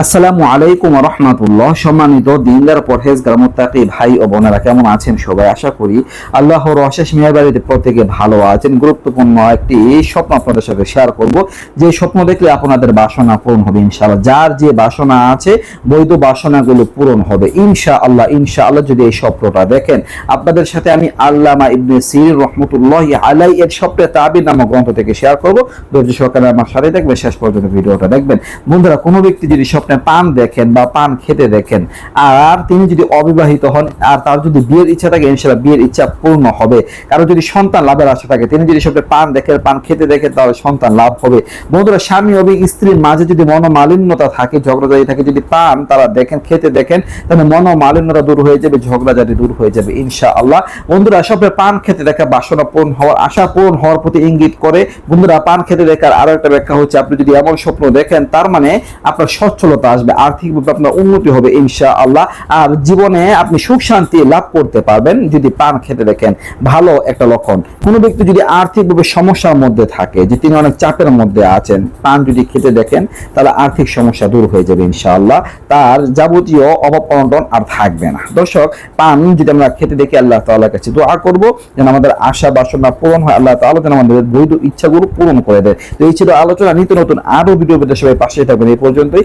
আসসালামু আলাইকুম রহমতুল্লাহ সম্মানিত দিনদার পরহেজগার মুত্তাকি ভাই ও বোনেরা, কেমন আছেন সবাই? আশা করি আল্লাহর অশেষ মেহরবাড়িতে প্রত্যেকে ভালো আছেন। গুরুত্বপূর্ণ একটি স্বপ্ন আপনাদের সাথে শেয়ার করব। যে স্বপ্ন দেখলে আপনাদের বাসনা পূরণ হবে ইনশাআল্লাহ। যার যে বাসনা আছে, বৈধ বাসনাগুলো পূরণ হবে ইনশা আল্লাহ ইনশা আল্লাহ যদি এই স্বপ্নটা দেখেন, আপনাদের সাথে আমি আল্লামা ইবনে সির রহমতুল্লাহ আলাই এর স্বপ্নের তাবির নামক গ্রন্থ থেকে শেয়ার করব। ধৈর্য সহকারে আমার সাথে দেখবেন। শেষ পর্যন্ত ভিডিওটা দেখবেন। বন্ধুরা, কোনো ব্যক্তি যদি স্বপ্নে পান দেখেন বা পান খেতে দেখেন। আর তিনি যদি অবিবাহিত হন, আর তার যদি বিয়ের ইচ্ছা থাকে, ইনশাআল্লাহ বিয়ের ইচ্ছা পূর্ণ হবে। কারও যদি সন্তান লাভের আশা থাকে, তিনি যদি স্বপ্নে পান দেখেন, পান খেতে দেখেন, তাহলে সন্তান লাভ হবে। বন্ধুরা, স্বামী এবং স্ত্রীর মাঝে যদি মনোমালিন্যতা থাকে, ঝগড়াঝাটি থাকে, যদি পান তারা দেখেন, খেতে দেখেন, তাহলে মনোমালিন্যতা দূর হয়ে যাবে, ঝগড়াঝাটি দূর হয়ে যাবে ইনশা আল্লাহ বন্ধুরা, স্বপ্নে পান খেতে দেখা বাসনা পূর্ণ হওয়ার, আশা পূরণ হওয়ার প্রতি ইঙ্গিত করে। বন্ধুরা, পান খেতে দেখার আরও একটা ব্যাখ্যা হচ্ছে, আপনি যদি এমন স্বপ্ন দেখেন, তার মানে আপনার সচ্ছলতা আসবে, আর্থিকভাবে আপনার উন্নতি হবে ইনশা আল্লাহ আর জীবনে আপনি সুখ শান্তি লাভ করতে পারবেন যদি পান খেতে দেখেন, ভালো একটা লক্ষণ। কোনো ব্যক্তি যদি আর্থিকভাবে সমস্যার মধ্যে থাকে, যে তিনি অনেক চাপের মধ্যে আছেন, পান যদি খেতে দেখেন, তাহলে আর্থিক সমস্যা দূর হয়ে যাবে ইনশাআল্লাহ। তার যাবতীয় অভাব অনটন আর থাকবে না। দর্শক, পান যদি আমরা খেতে দেখি, আল্লাহ তাআলার কাছে দোয়া করব, যেন আমাদের আশা বাসনা পূরণ হয়, আল্লাহ তাআলা যেন আমাদের বৈধ ইচ্ছাগুলো পূরণ করে দেয়। তো এই ছিল আলোচনা, নিত্য নতুন আরও ভিডিও পেতে সবাই পাশে থাকবেন। এই পর্যন্তই